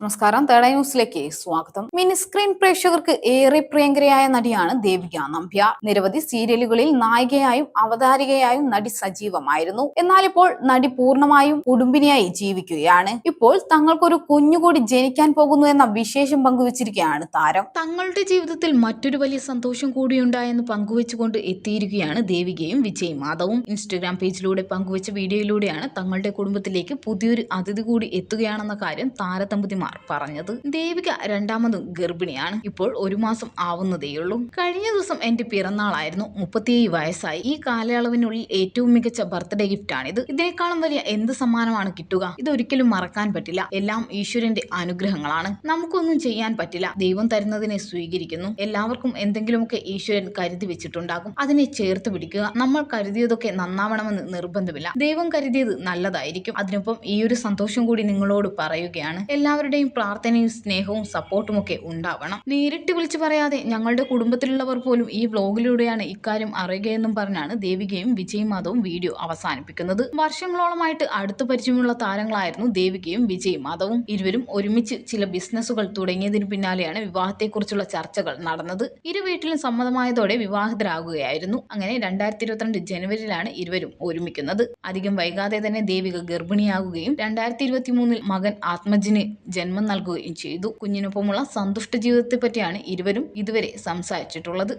നമസ്കാരം. തേട ന്യൂസിലേക്ക് സ്വാഗതം. മിനി സ്ക്രീൻ പ്രേക്ഷകർക്ക് ഏറെ പ്രിയങ്കരയായ നടിയാണ് ദേവിക നമ്പ്യ. നിരവധി സീരിയലുകളിൽ നായികയായും അവതാരികയായും നടി സജീവമായിരുന്നു. എന്നാൽ ഇപ്പോൾ നടി പൂർണമായും കുടുംബിനിയായി ജീവിക്കുകയാണ്. ഇപ്പോൾ തങ്ങൾക്കൊരു കുഞ്ഞുകൂടി ജനിക്കാൻ പോകുന്നു എന്ന വിശേഷം പങ്കുവച്ചിരിക്കുകയാണ് താരം. തങ്ങളുടെ ജീവിതത്തിൽ മറ്റൊരു വലിയ സന്തോഷം കൂടിയുണ്ടായെന്ന് പങ്കുവെച്ചുകൊണ്ട് എത്തിയിരിക്കുകയാണ് ദേവികയും വിജയ് മാധവും. ഇൻസ്റ്റഗ്രാം പേജിലൂടെ പങ്കുവച്ച വീഡിയോയിലൂടെയാണ് തങ്ങളുടെ കുടുംബത്തിലേക്ക് പുതിയൊരു അതിഥി കൂടി എത്തുകയാണെന്ന കാര്യം താരദമ്പതിമാർ പറഞ്ഞത്. ദേവിക രണ്ടാമതും ഗർഭിണിയാണ്. ഇപ്പോൾ ഒരു മാസം ആവുന്നതേയുള്ളൂ. കഴിഞ്ഞ ദിവസം എന്റെ പിറന്നാളായിരുന്നു. മുപ്പത്തിയേഴ് വയസ്സായി. ഈ കാലയളവിനുള്ളിൽ ഏറ്റവും മികച്ച ബർത്ത്ഡേ ഗിഫ്റ്റാണിത് ഇതിനേക്കാളും വലിയ എന്ത് സമ്മാനമാണ് കിട്ടുക? ഇതൊരിക്കലും മറക്കാൻ പറ്റില്ല. എല്ലാം ഈശ്വരന്റെ അനുഗ്രഹങ്ങളാണ്. നമുക്കൊന്നും ചെയ്യാൻ പറ്റില്ല. ദൈവം തരുന്നതിനെ സ്വീകരിക്കുന്നു. എല്ലാവർക്കും എന്തെങ്കിലുമൊക്കെ ഈശ്വരൻ കരുതി വെച്ചിട്ടുണ്ടാകും. അതിനെ ചേർത്ത് പിടിക്കുക. നമ്മൾ കരുതിയതൊക്കെ നന്നാവണമെന്ന് നിർബന്ധമില്ല. ദൈവം കരുതിയത് നല്ലതായിരിക്കും. അതിനൊപ്പം ഈ ഒരു സന്തോഷം കൂടി നിങ്ങളോട് പറയുകയാണ്. എല്ലാവരുടെയും പ്രാർത്ഥനയും സ്നേഹവും സപ്പോർട്ടും ഒക്കെ ഉണ്ടാവണം. നേരിട്ട് വിളിച്ചു പറയാതെ ഞങ്ങളുടെ കുടുംബത്തിലുള്ളവർ പോലും ഈ വ്ലോഗിലൂടെയാണ് ഇക്കാര്യം അറിയുകയെന്നും പറഞ്ഞാണ് ദേവികയും വിജയ് മാധവും വീഡിയോ അവസാനിപ്പിക്കുന്നത്. വർഷങ്ങളോളമായിട്ട് അടുത്ത പരിചയമുള്ള താരങ്ങളായിരുന്നു ദേവികയും വിജയ് മാധവും. ഇരുവരും ഒരുമിച്ച് ചില ബിസിനസ്സുകൾ തുടങ്ങിയതിന് പിന്നാലെയാണ് വിവാഹത്തെക്കുറിച്ചുള്ള ചർച്ചകൾ നടന്നത്. ഇരു വീട്ടിലും സമ്മതമായതോടെ വിവാഹിതരാകുകയായിരുന്നു. അങ്ങനെ രണ്ടായിരത്തി ഇരുപത്തിരണ്ട് ജനുവരിയിലാണ് ഇരുവരും ഒരുമിക്കുന്നത്. അധികം വൈകാതെ തന്നെ ദേവിക ഗർഭിണിയാകുകയും രണ്ടായിരത്തി ഇരുപത്തി മൂന്നിൽ മകൻ ആത്മജിന് ജന്മം നൽകുകയും ചെയ്തു. കുഞ്ഞിനൊപ്പമുള്ള സന്തുഷ്ട ജീവിതത്തെ പറ്റിയാണ് ഇരുവരും ഇതുവരെ സംസാരിച്ചിട്ടുള്ളത്.